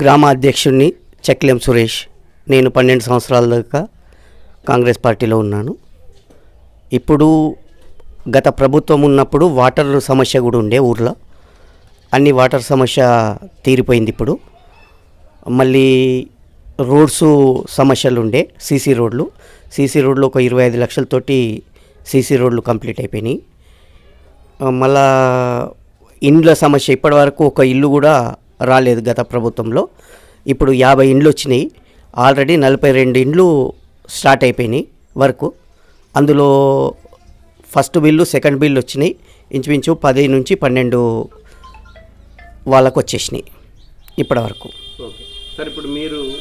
గ్రామాధ్యక్షుడిని చెక్లెం సురేష్. నేను పన్నెండు సంవత్సరాల దాకా కాంగ్రెస్ పార్టీలో ఉన్నాను. ఇప్పుడు గత ప్రభుత్వం ఉన్నప్పుడు వాటర్ సమస్య కూడా ఉండే ఊర్లో. అన్ని వాటర్ సమస్య తీరిపోయింది ఇప్పుడు. మళ్ళీ రోడ్స్ సమస్యలు ఉండే సీసీ రోడ్లు. సీసీ రోడ్లు ఒక ఇరవై ఐదు లక్షలతోటి సీసీ రోడ్లు కంప్లీట్ అయిపోయినాయి. మళ్ళా ఇండ్ల సమస్య ఇప్పటివరకు ఒక ఇల్లు కూడా రాలేదు గత ప్రభుత్వంలో. ఇప్పుడు యాభై ఇండ్లు వచ్చినాయి. ఆల్రెడీ నలభై రెండు ఇండ్లు స్టార్ట్ అయిపోయినాయి వరకు. అందులో ఫస్ట్ బిల్లు సెకండ్ బిల్లు వచ్చినాయి. ఇంచుమించు పది నుంచి పన్నెండు వాళ్ళకు వచ్చేసినాయి ఇప్పటివరకు. ఓకే. సార్ ఇప్పుడు మీరు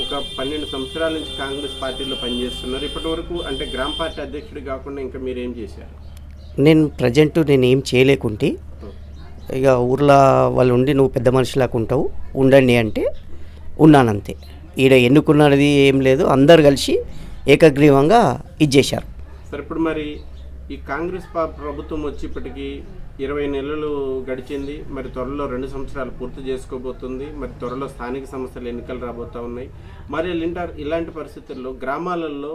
ఒక పన్నెండు సంవత్సరాల నుంచి కాంగ్రెస్ పార్టీలో పనిచేస్తున్నారు. ఇప్పటి వరకు అంటే గ్రామ పార్టీ అధ్యక్షుడు కాకుండా ఇంకా మీరు ఏం చేశారు? నేను ప్రజెంట్ నేను ఏం చేయలేకుంటే ఇక ఊర్లో వాళ్ళు ఉండి నువ్వు పెద్ద మనిషిలాగా ఉంటావు ఉండండి అంటే ఉన్నానంతే. ఈడ ఎన్నుకున్నది ఏం లేదు అందరు కలిసి ఏకగ్రీవంగా ఇచ్చేశారు. సార్ ఇప్పుడు మరి ఈ కాంగ్రెస్ ప్రభుత్వం వచ్చి ఇప్పటికీ ఇరవై నెలలు గడిచింది మరి త్వరలో రెండు సంవత్సరాలు పూర్తి చేసుకోబోతుంది మరి త్వరలో స్థానిక సంస్థలు ఎన్నికలు రాబోతూ ఉన్నాయి. మరి ఇలాంటి ఇలాంటి పరిస్థితుల్లో గ్రామాలలో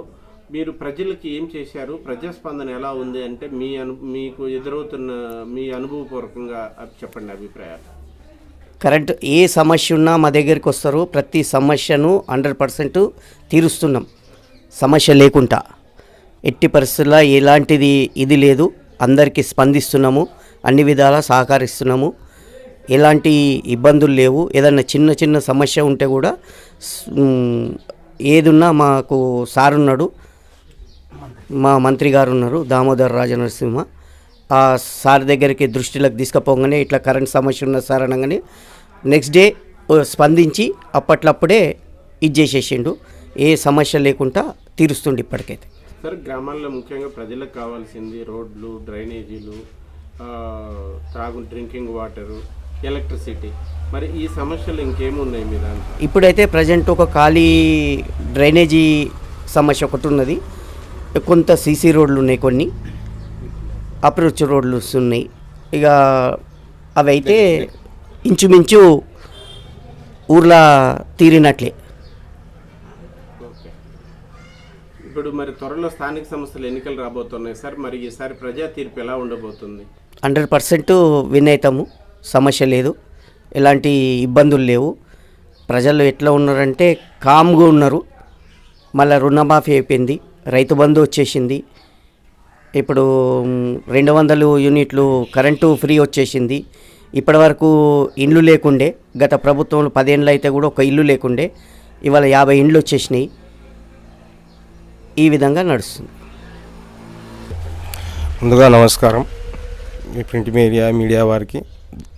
మీరు ప్రజలకి ఏం చేశారు? ప్రజాస్పందన ఎలా ఉంది అంటే మీ అను మీకు ఎదురవుతున్న మీ అనుభవపూర్వకంగా చెప్పండి అభిప్రాయాలు. కరెంట్ ఏ సమస్య ఉన్నా మా దగ్గరికి వస్తారు. ప్రతి సమస్యను హండ్రెడ్ పర్సెంట్ తీరుస్తున్నాం. సమస్య లేకుండా. ఎట్టి పరిస్థితుల్లో ఎలాంటిది ఇది లేదు. అందరికీ స్పందిస్తున్నాము. అన్ని విధాలా సహకరిస్తున్నాము. ఎలాంటి ఇబ్బందులు లేవు. ఏదన్నా చిన్న చిన్న సమస్య ఉంటే కూడా ఏదున్నా మాకు సార్ ఉన్నాడు మా మంత్రి గారు ఉన్నారు దామోదర్ రాజనరసింహ. ఆ సార్ దగ్గరికి దృష్టిలోకి తీసుకుపోగానే ఇట్లా కరెంట్ సమస్య ఉన్న సార్ అనగానే నెక్స్ట్ డే స్పందించి అప్పట్లప్పుడే ఇది చేసేసిండు. ఏ సమస్య లేకుండా తీరుస్తుండు ఇప్పటికైతే. సార్ గ్రామాల్లో ముఖ్యంగా ప్రజలకు కావాల్సింది రోడ్లు డ్రైనేజీలు త్రాగు డ్రింకింగ్ వాటరు ఎలక్ట్రిసిటీ. మరి ఈ సమస్యలు ఇంకేమున్నాయి మీ దాంట్లో? ఇప్పుడైతే ప్రజెంట్ ఒక ఖాళీ డ్రైనేజీ సమస్య ఒకటి ఉన్నది. కొంత సీసీ రోడ్లు ఉన్నాయి కొన్ని. అప్రోచ్ రోడ్లు ఉన్నాయి ఇక అవి అయితే ఇంచుమించు ఊర్లో తీరినట్లే. ఇప్పుడు మరి త్వరలో స్థానిక సంస్థలు ఎన్నికలు రాబోతున్నాయి సార్. మరి ఈసారి ప్రజా తీర్పు ఎలా ఉండబోతుంది? హండ్రెడ్ పర్సెంట్ విన్ అవుతాము సమస్య లేదు. ఎలాంటి ఇబ్బందులు లేవు. ప్రజలు ఎట్లా ఉన్నారంటే కామ్గా ఉన్నారు. మళ్ళీ రుణమాఫీ అయిపోయింది. రైతు బంధు వచ్చేసింది. ఇప్పుడు రెండు వందలు యూనిట్లు కరెంటు ఫ్రీ వచ్చేసింది. ఇప్పటివరకు ఇండ్లు లేకుండే గత ప్రభుత్వంలో పదేళ్ళు అయితే కూడా ఒక ఇల్లు లేకుండే ఇవాళ యాభై ఇండ్లు వచ్చేసినాయి. ఈ విధంగా నడుస్తుంది. ముందుగా నమస్కారం. మీ ప్రింట్ మీడియా మీడియా వారికి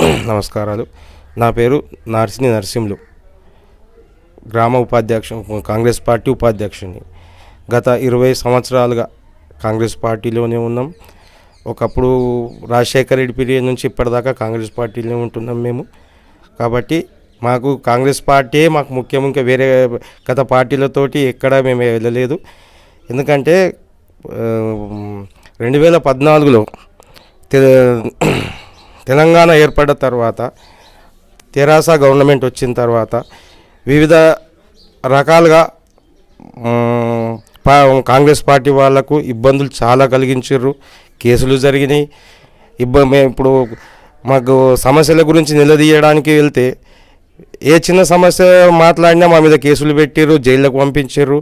నమస్కారాలు. నా పేరు నార్సిని నరసింహులు. గ్రామ ఉపాధ్యక్ష కాంగ్రెస్ పార్టీ ఉపాధ్యక్షుని. గత ఇరవై సంవత్సరాలుగా కాంగ్రెస్ పార్టీలోనే ఉన్నాం. ఒకప్పుడు రాజశేఖర రెడ్డి పీరియడ్ నుంచి ఇప్పటిదాకా కాంగ్రెస్ పార్టీలో ఉంటున్నాం మేము. కాబట్టి మాకు కాంగ్రెస్ పార్టీ మాకు ముఖ్యం. ఇంకా వేరే గత పార్టీలతోటి ఎక్కడా మేము వెళ్ళలేదు. ఎందుకంటే రెండు వేల పద్నాలుగులో తెలంగాణ ఏర్పడ్డ తర్వాత తెరాస గవర్నమెంట్ వచ్చిన తర్వాత వివిధ రకాలుగా కాంగ్రెస్ పార్టీ వాళ్ళకు ఇబ్బందులు చాలా కలిగించారు కేసులు జరిగినాయి. ఇబ్బంది మేము ఇప్పుడు మాకు సమస్యల గురించి నిలదీయడానికి వెళ్తే ఏ చిన్న సమస్య మాట్లాడినా మా మీద కేసులు పెట్టారు జైళ్ళకు పంపించారు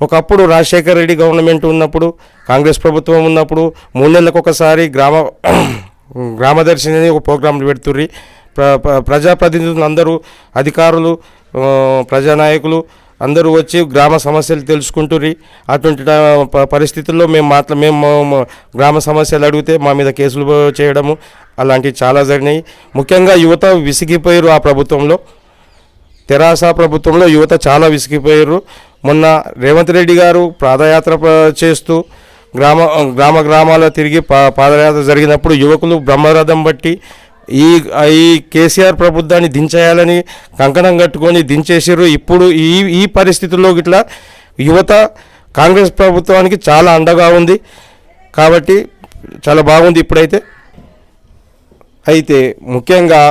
ఒకప్పుడు రాజశేఖర రెడ్డి గవర్నమెంట్ ఉన్నప్పుడు కాంగ్రెస్ ప్రభుత్వం ఉన్నప్పుడు మూడు నెలలకు ఒకసారి గ్రామ గ్రామదర్శిని ఒక ప్రోగ్రాంలు పెడుతుర్రి. ప్ర ప్రజాప్రతినిధులు అందరూ అధికారులు ప్రజానాయకులు అందరూ వచ్చి గ్రామ సమస్యలు తెలుసుకుంటుర్రి. అటువంటి పరిస్థితుల్లో మేము మాట్లా మేము గ్రామ సమస్యలు అడిగితే మా మీద కేసులు చేయడము అలాంటివి చాలా జరిగినాయి. ముఖ్యంగా యువత విసిగిపోయారు ఆ ప్రభుత్వంలో. తెరాస ప్రభుత్వంలో యువత చాలా విసిగిపోయారు మొన్న రేవంత్ రెడ్డి గారు పాదయాత్ర చేస్తూ గ్రామ గ్రామ గ్రామాల తిరిగి పా పాదయాత్ర జరిగినప్పుడు యువకులు బ్రహ్మరథం బట్టి ఈ ఈ కేసీఆర్ ప్రభుత్వాన్ని దించేయాలని కంకణం కట్టుకొని దించేసారు ఇప్పుడు ఈ ఈ పరిస్థితుల్లో గిట్లా యువత కాంగ్రెస్ ప్రభుత్వానికి చాలా అండగా ఉంది. కాబట్టి చాలా బాగుంది ఇప్పుడైతే. అయితే ముఖ్యంగా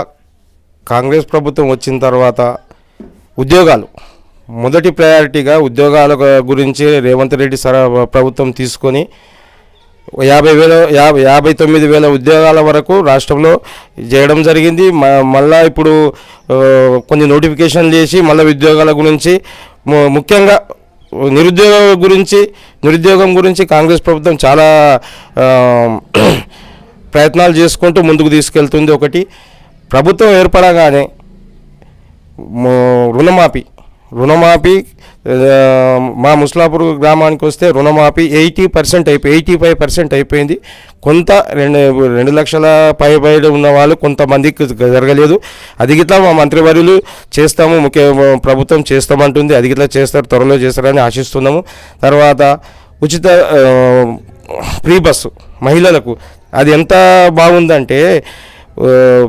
కాంగ్రెస్ ప్రభుత్వం వచ్చిన తర్వాత ఉద్యోగాలు. మొదటి ప్రయారిటీగా ఉద్యోగాల గురించి రేవంత్ రెడ్డి సర ప్రభుత్వం తీసుకొని యాభై వేల యాభై యాభై తొమ్మిది వేల ఉద్యోగాల వరకు రాష్ట్రంలో చేయడం జరిగింది. మ- మళ్ళా ఇప్పుడు కొన్ని నోటిఫికేషన్ చేసి మళ్ళీ ఉద్యోగాల గురించి ము- ముఖ్యంగా నిరుద్యోగం గురించి నిరుద్యోగం గురించి కాంగ్రెస్ ప్రభుత్వం చాలా ప్రయత్నాలు చేసుకుంటూ ముందుకు తీసుకెళ్తుంది ఒకటి. ప్రభుత్వం ఏర్పడగానే రుణమాఫీ రుణమాఫీ మా ముస్లాపూర్ గ్రామానికి వస్తే రుణమాఫీ ఎయిటీ పర్సెంట్ అయిపోయి ఎయిటీ ఫైవ్ పర్సెంట్ అయిపోయింది. కొంత రెండు రెండు లక్షల పై ఉన్న వాళ్ళు కొంతమందికి జరగలేదు. అది గిట్లా మా మంత్రివర్యులు చేస్తాము ముఖ్య ప్రభుత్వం చేస్తామంటుంది అది గిట్లా చేస్తారు త్వరలో చేస్తారని ఆశిస్తున్నాము. తర్వాత ఉచిత ఫ్రీ బస్సు మహిళలకు అది ఎంత బాగుందంటే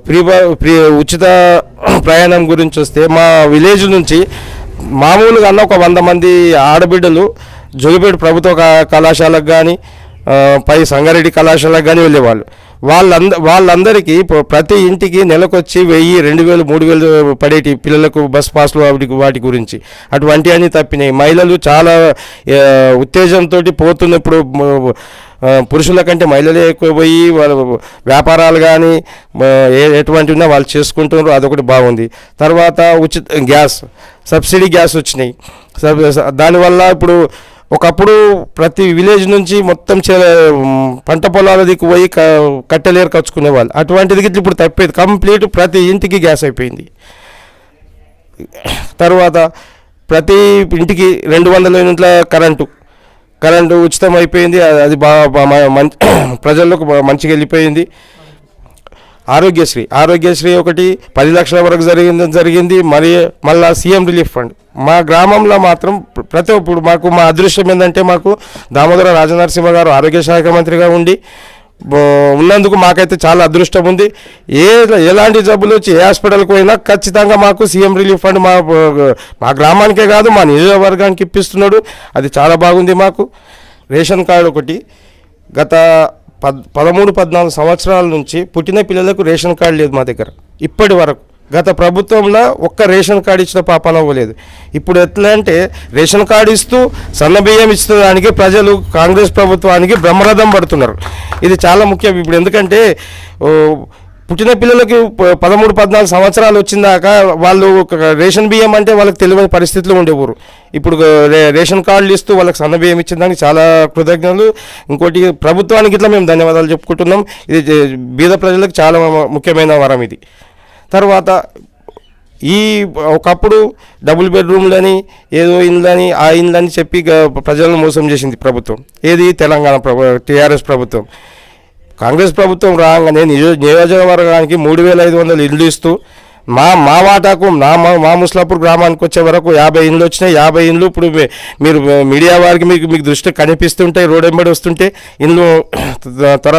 ఫ్రీ ఫ్రీ ఉచిత ప్రయాణం గురించి వస్తే మా విలేజ్ నుంచి మామూలుగా అన్న ఒక వంద మంది ఆడబిడ్డలు జోగిపేట ప్రభుత్వ కళాశాలకు కానీ పై సంగారెడ్డి కళాశాలకు కానీ వెళ్ళేవాళ్ళు. వాళ్ళంద వాళ్ళందరికీ ప్రతి ఇంటికి నెలకొచ్చి వెయ్యి రెండు వేలు మూడు వేలు పడేటి పిల్లలకు బస్ పాస్లు వాటి వాటి గురించి. అటువంటి అన్నీ తప్పినాయి. మహిళలు చాలా ఉత్తేజంతో పోతున్నప్పుడు పురుషుల కంటే మహిళలే ఎక్కువ పోయి వాళ్ళ వ్యాపారాలు కానీ ఎటువంటి ఉన్నా వాళ్ళు చేసుకుంటున్నారు అదొకటి బాగుంది. తర్వాత ఉచిత గ్యాస్ సబ్సిడీ గ్యాస్ వచ్చినాయి. సబ్- దానివల్ల ఇప్పుడు ఒకప్పుడు ప్రతి విలేజ్ నుంచి మొత్తం చే పంట పొలాల దిక్కు పోయి క కట్టెలేరు కచ్చుకునే వాళ్ళు అటువంటిది గిట్ల ఇప్పుడు తప్పేది కంప్లీట్ ప్రతి ఇంటికి గ్యాస్ అయిపోయింది. తర్వాత ప్రతి ఇంటికి రెండు వందల యూనిట్ల కరెంటు. కరెంటు ఉచితం అయిపోయింది అది- అది బాగా ప్రజలకు మంచిగా వెళ్ళిపోయింది. ఆరోగ్యశ్రీ ఆరోగ్యశ్రీ ఒకటి పది లక్షల వరకు జరిగింది జరిగింది మరి మళ్ళా సీఎం రిలీఫ్ ఫండ్. మా గ్రామంలో మాత్రం ప్రతి ఇప్పుడు మాకు మా అదృష్టం ఏంటంటే మాకు దామోదర రాజనరసింహ గారు ఆరోగ్య శాఖ మంత్రిగా ఉండి ఉన్నందుకు మాకైతే చాలా అదృష్టం ఉంది. ఏ ఎలాంటి జబ్బులు వచ్చి ఏ హాస్పిటల్కి పోయినా ఖచ్చితంగా మాకు సీఎం రిలీఫ్ ఫండ్ మా మా గ్రామానికే కాదు మా నియోజకవర్గానికి ఇప్పిస్తున్నాడు. అది చాలా బాగుంది మాకు. రేషన్ కార్డు ఒకటి. గత పద్ పదమూడు పద్నాలుగు సంవత్సరాల నుంచి పుట్టిన పిల్లలకు రేషన్ కార్డు లేదు మా దగ్గర. ఇప్పటి వరకు. గత ప్రభుత్వంలో ఒక్క రేషన్ కార్డు ఇచ్చిన పాపన అవ్వలేదు. ఇప్పుడు ఎట్లా అంటే రేషన్ కార్డు ఇస్తూ సన్న బియ్యం ఇచ్చడానికి ప్రజలు కాంగ్రెస్ ప్రభుత్వానికి బ్రహ్మరథం పడుతున్నారు. ఇది చాలా ముఖ్యం. ఇప్పుడు ఎందుకంటే పుట్టిన పిల్లలకి పదమూడు పద్నాలుగు సంవత్సరాలు వచ్చిందాక వాళ్ళు ఒక రేషన్ బియ్యం అంటే వాళ్ళకి తెలియని పరిస్థితులు ఉండేవారు. ఇప్పుడు రేషన్ కార్డులు ఇస్తూ వాళ్ళకి సన్న బియ్యం ఇచ్చిన దానికి చాలా కృతజ్ఞతలు. ఇంకోటి ప్రభుత్వానికి ఇట్లా మేము ధన్యవాదాలు చెప్పుకుంటున్నాం. ఇది బీద ప్రజలకు చాలా ముఖ్యమైన వరం ఇది. తర్వాత ఈ ఒకప్పుడు డబుల్ బెడ్రూమ్లని ఏదో ఇండ్లని ఆ ఇండ్లని చెప్పి ప్రజలను మోసం చేసింది ప్రభుత్వం. ఏది? తెలంగాణ ప్రభు టీఆర్ఎస్ ప్రభుత్వం. కాంగ్రెస్ ప్రభుత్వం రాగానే నియోజ నియోజకవర్గానికి మూడు వేల ఐదు వందలు ఇల్లు ఇస్తూ మా మా వాటాకు నా మా మా ముస్లాపూర్ గ్రామానికి వచ్చే వరకు యాభై ఇండ్లు వచ్చినాయి. యాభై ఇండ్లు ఇప్పుడు మీరు మీడియా వారికి మీకు మీకు దృష్టి కనిపిస్తుంటే రోడ్ ఎంబడి వస్తుంటే ఇండ్లు త్వర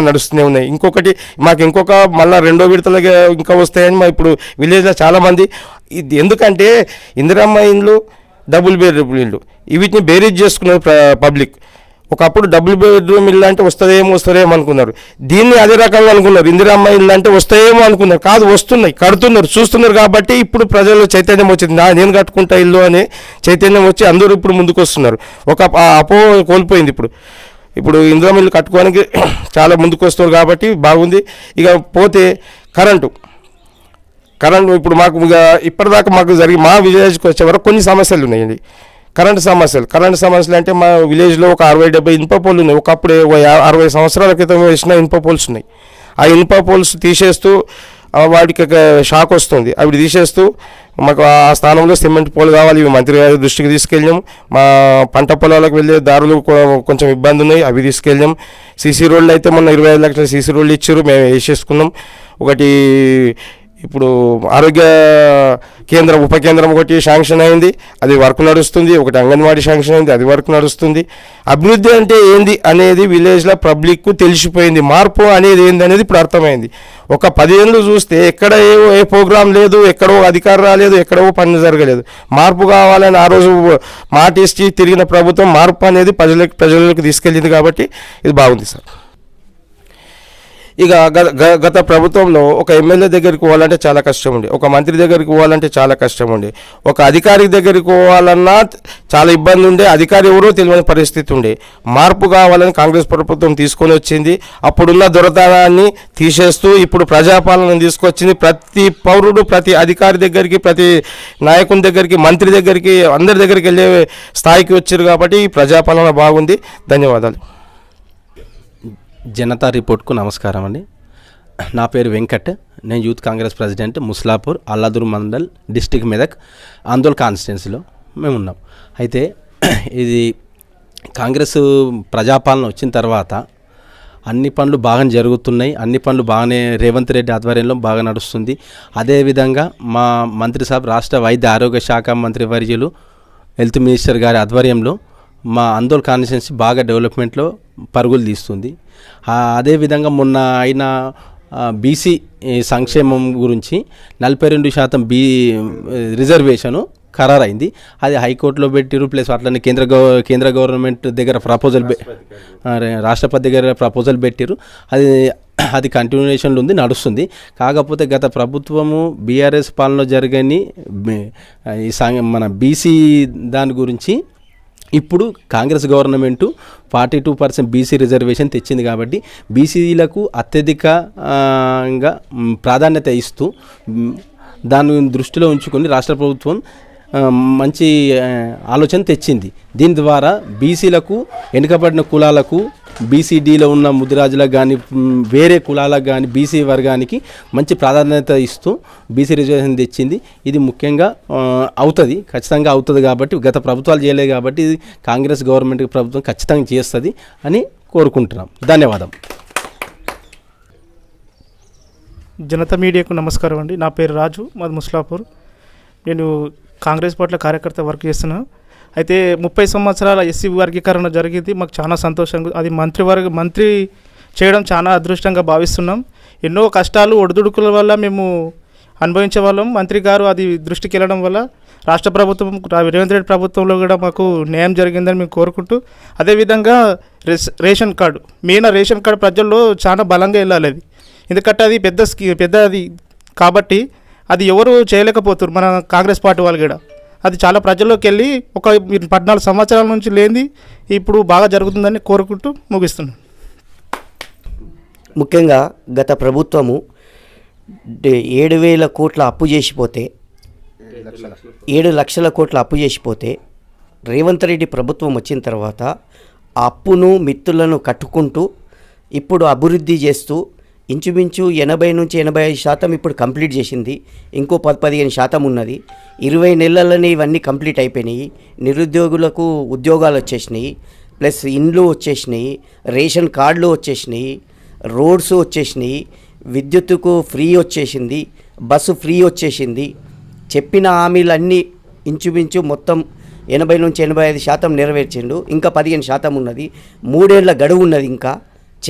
నడుస్తూనే ఉన్నాయి. ఇంకొకటి మాకు ఇంకొక మళ్ళీ రెండో విడతలుగా ఇంకా వస్తాయని మా ఇప్పుడు విలేజ్లో చాలామంది ఇది ఎందుకంటే ఇందిరమ్మ ఇండ్లు డబుల్ బెడ్రూమ్ ఇల్లు వీటిని బేరీజ్ చేసుకున్నారు పబ్లిక్ ఒకప్పుడు డబుల్ బెడ్రూమ్ ఇల్లు అంటే వస్తుందేమో వస్తుందేమో అనుకున్నారు. దీన్ని అదే రకంగా అనుకున్నారు. ఇందిరమ్మ ఇల్లు అంటే వస్తాయేమో అనుకున్నారు. కాదు వస్తున్నాయి కడుతున్నారు చూస్తున్నారు కాబట్టి ఇప్పుడు ప్రజల్లో చైతన్యం వచ్చింది. నా నేను కట్టుకుంటా ఇల్లు అని చైతన్యం వచ్చి అందరూ ఇప్పుడు ముందుకు వస్తున్నారు ఒక అపో కోల్పోయింది ఇప్పుడు. ఇప్పుడు ఇందిరమ్మ ఇల్లు కట్టుకోవడానికి చాలా ముందుకు వస్తున్నారు కాబట్టి బాగుంది. ఇక పోతే కరెంటు. కరెంటు ఇప్పుడు మాకు ఇక ఇప్పటిదాకా మాకు జరిగి మా విలేజ్కి వచ్చే వరకు కొన్ని సమస్యలు ఉన్నాయండి. కరెంటు సమస్యలు. కరెంటు సమస్యలు అంటే మా విలేజ్లో ఒక అరవై డెబ్బై ఇనుప పోల్లు ఉన్నాయి. ఒకప్పుడు ఓ అరవై సంవత్సరాల క్రితం వేసిన ఇనుప పోల్స్ ఉన్నాయి. ఆ ఇనుప పోల్స్ తీసేస్తూ వాటికి ఒక షాక్ వస్తుంది. అవి తీసేస్తూ మాకు ఆ స్థానంలో సిమెంట్ పోలు కావాలి. ఇవి మంత్రి గారి దృష్టికి తీసుకెళ్ళాం. మా పంట పొలాలకు వెళ్ళే దారులు కొంచెం ఇబ్బంది ఉన్నాయి. అవి తీసుకెళ్ళాం. సీసీ రోడ్లు అయితే మొన్న ఇరవై ఐదు లక్షల సీసీ రోడ్లు ఇచ్చారు. మేము వేసేసుకున్నాం. ఒకటి ఇప్పుడు ఆరోగ్య కేంద్రం ఉప కేంద్రం ఒకటి శాంక్షన్ అయింది అది వర్క్ నడుస్తుంది ఒకటి అంగన్వాడీ శాంక్షన్ అయింది అది వర్క్ నడుస్తుంది. అభివృద్ధి అంటే ఏంది అనేది విలేజ్లో పబ్లిక్కు తెలిసిపోయింది. మార్పు అనేది ఏంది అనేది ఇప్పుడు అర్థమైంది. ఒక పదేళ్ళు చూస్తే ఎక్కడ ఏ ఏ ప్రోగ్రాం లేదు ఎక్కడో అధికారం రాలేదు ఎక్కడో పని జరగలేదు. మార్పు కావాలని ఆ రోజు మాట ఇచ్చి తిరిగిన ప్రభుత్వం మార్పు అనేది ప్రజలకు ప్రజలకు తీసుకెళ్ళింది కాబట్టి ఇది బాగుంది సార్. ఇక గ- గత ప్రభుత్వంలో ఒక ఎమ్మెల్యే దగ్గరికి పోవాలంటే చాలా కష్టం ఉండే ఒక మంత్రి దగ్గరికి పోవాలంటే చాలా కష్టం ఉండే ఒక అధికారి దగ్గరికి పోవాలన్నా చాలా ఇబ్బంది ఉండే అధికారి ఎవరో తెలియని పరిస్థితి ఉండే మార్పు కావాలని కాంగ్రెస్ ప్రభుత్వం తీసుకొని వచ్చింది. అప్పుడున్న దొరతనాన్ని తీసేస్తూ ఇప్పుడు ప్రజాపాలన తీసుకొచ్చింది. ప్రతి పౌరుడు ప్రతి అధికారి దగ్గరికి ప్రతి నాయకుని దగ్గరికి మంత్రి దగ్గరికి అందరి దగ్గరికి వెళ్ళే స్థాయికి వచ్చారు కాబట్టి ఈ ప్రజాపాలన బాగుంది. ధన్యవాదాలు. జనతా రిపోర్ట్కు నమస్కారం అండి. నా పేరు వెంకట్. నేను youth Congress president Muslapur Alladur mandal district Medak Andole కాన్స్టిట్యున్సీలో మేము ఉన్నాం అయితే ఇది కాంగ్రెస్ ప్రజాపాలన వచ్చిన తర్వాత అన్ని పనులు బాగా జరుగుతున్నాయి. అన్ని పనులు బాగానే రేవంత్ రెడ్డి ఆధ్వర్యంలో బాగా నడుస్తుంది. అదేవిధంగా మా మంత్రి సాబ్ రాష్ట్ర వైద్య ఆరోగ్య శాఖ మంత్రి వర్యులు హెల్త్ మినిస్టర్ గారి ఆధ్వర్యంలో మా ఆందోళన కాన్స్టిట్యున్సీ బాగా డెవలప్మెంట్లో పరుగులు తీస్తుంది. అదేవిధంగా మొన్న ఆయన బీసీ సంక్షేమం గురించి నలభై రెండు శాతం బీ రిజర్వేషను ఖరారైంది. అది హైకోర్టులో పెట్టిరు ప్లస్ అట్లనే కేంద్ర గవ కేంద్ర గవర్నమెంట్ దగ్గర ప్రపోజల్ రాష్ట్రపతి దగ్గర ప్రపోజల్ పెట్టిరు. అది అది కంటిన్యూషన్లో ఉంది నడుస్తుంది. కాకపోతే గత ప్రభుత్వము బీఆర్ఎస్ పాలనలో జరగని ఈ సం- మన బీసీ దాని గురించి ఇప్పుడు Congress government forty two percent BC reservation తెచ్చింది కాబట్టి బీసీలకు అత్యధికంగా ప్రాధాన్యత ఇస్తూ దాన్ని దృష్టిలో ఉంచుకొని రాష్ట్ర ప్రభుత్వం మంచి ఆలోచన తెచ్చింది. దీని ద్వారా బీసీలకు వెనుకబడిన కులాలకు బీసీడీలో ఉన్న ముదిరాజులకు కానీ వేరే కులాలకు కానీ బీసీ వర్గానికి మంచి ప్రాధాన్యత ఇస్తూ బీసీ రిజర్వేషన్ తెచ్చింది. ఇది ముఖ్యంగా అవుతుంది ఖచ్చితంగా అవుతుంది కాబట్టి గత ప్రభుత్వాలు చేయలేదు కాబట్టి ఇది కాంగ్రెస్ గవర్నమెంట్ ప్రభుత్వం ఖచ్చితంగా చేస్తుంది అని కోరుకుంటున్నాం. ధన్యవాదం. జనతా మీడియాకు నమస్కారం అండి. నా పేరు రాజు మాది ముస్లాపూర్. నేను కాంగ్రెస్ పార్టీలో కార్యకర్త వర్క్ చేస్తున్నాను అయితే ముప్పై సంవత్సరాల ఎస్సీ వర్గీకరణ జరిగింది. మాకు చాలా సంతోషంగా అది మంత్రివర్గ మంత్రి చేయడం చాలా అదృష్టంగా భావిస్తున్నాం. ఎన్నో కష్టాలు ఒడిదుడుకుల వల్ల మేము అనుభవించే వాళ్ళం. మంత్రి గారు అది దృష్టికి వెళ్ళడం వల్ల రాష్ట్ర ప్రభుత్వం రా- రేవంత్ రెడ్డి ప్రభుత్వంలో కూడా మాకు న్యాయం జరిగిందని మేము కోరుకుంటూ అదేవిధంగా race ration card main ration card ప్రజల్లో చాలా బలంగా వెళ్ళాలి అది. ఎందుకంటే అది పెద్ద స్కీ పెద్ద అది కాబట్టి అది ఎవరు చేయలేకపోతున్నారు మన కాంగ్రెస్ పార్టీ వాళ్ళు కూడా. అది చాలా ప్రజల్లోకి వెళ్ళి ఒక పద్నాలుగు సంవత్సరాల నుంచి లేనిది ఇప్పుడు బాగా జరుగుతుందని కోరుకుంటూ ముగిస్తున్నాను. ముఖ్యంగా గత ప్రభుత్వము ఏడు వేల కోట్ల అప్పు చేసిపోతే ఏడు లక్షల కోట్ల అప్పు చేసిపోతే రేవంత్ రెడ్డి ప్రభుత్వం వచ్చిన తర్వాత అప్పును మిత్తులను కట్టుకుంటూ ఇప్పుడు అభివృద్ధి చేస్తూ ఇంచుమించు ఎనభై నుంచి ఎనభై ఐదు శాతం ఇప్పుడు కంప్లీట్ చేసింది. ఇంకో పది పదిహేను శాతం ఉన్నది. ఇరవై నెలలనే ఇవన్నీ కంప్లీట్ అయిపోయినాయి. నిరుద్యోగులకు ఉద్యోగాలు వచ్చేసినాయి. ప్లస్ ఇండ్లు వచ్చేసినాయి. రేషన్ కార్డులు వచ్చేసినాయి. రోడ్స్ వచ్చేసినాయి. విద్యుత్తుకు ఫ్రీ వచ్చేసింది. బస్సు ఫ్రీ వచ్చేసింది. చెప్పిన హామీలన్నీ ఇంచుమించు మొత్తం ఎనభై నుంచి ఎనభై ఐదు శాతం నెరవేర్చిండు. ఇంకా పదిహేను శాతం ఉన్నది. మూడేళ్ళ గడువు ఉన్నది ఇంకా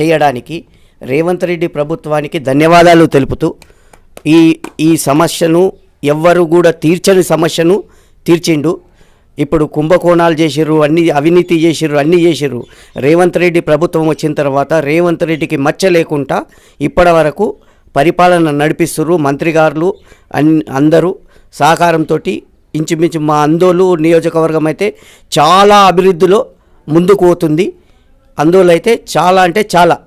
చేయడానికి. రేవంత్ రెడ్డి ప్రభుత్వానికి ధన్యవాదాలు తెలుపుతూ ఈ ఈ సమస్యను ఎవ్వరు కూడా తీర్చని సమస్యను తీర్చిండు. ఇప్పుడు కుంభకోణాలు చేసిర్రు అన్ని అవినీతి చేసిర్రు అన్ని చేసిర్రు. రేవంత్ రెడ్డి ప్రభుత్వం వచ్చిన తర్వాత రేవంత్ రెడ్డికి మచ్చ లేకుండా ఇప్పటి వరకు పరిపాలన నడిపిస్తుర్రు మంత్రి గారులు అన్ అందరూ సహకారంతో ఇంచుమించు మా అందోలు నియోజకవర్గం అయితే చాలా అభివృద్ధిలో ముందుకు పోతుంది. అందులో అయితే చాలా అంటే చాలా.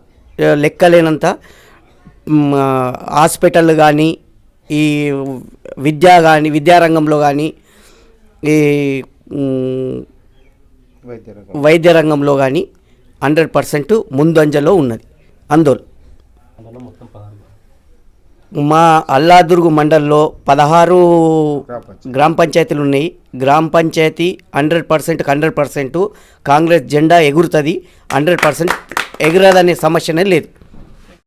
లెక్కలేనంత హాస్పిటల్ కానీ ఈ విద్య కానీ విద్యారంగంలో కానీ ఈ వైద్య రంగంలో కానీ హండ్రెడ్ పర్సెంట్ ముందంజలో ఉన్నది. అందోల్ మా అల్లాదుర్గు మండల్లో పదహారు గ్రామ పంచాయతీలు ఉన్నాయి. గ్రామ panchayat hundred percent hundred percent Congress జెండా ఎగురుతుంది. హండ్రెడ్ పర్సెంట్ ఎగురదనే సమస్యనే లేదు.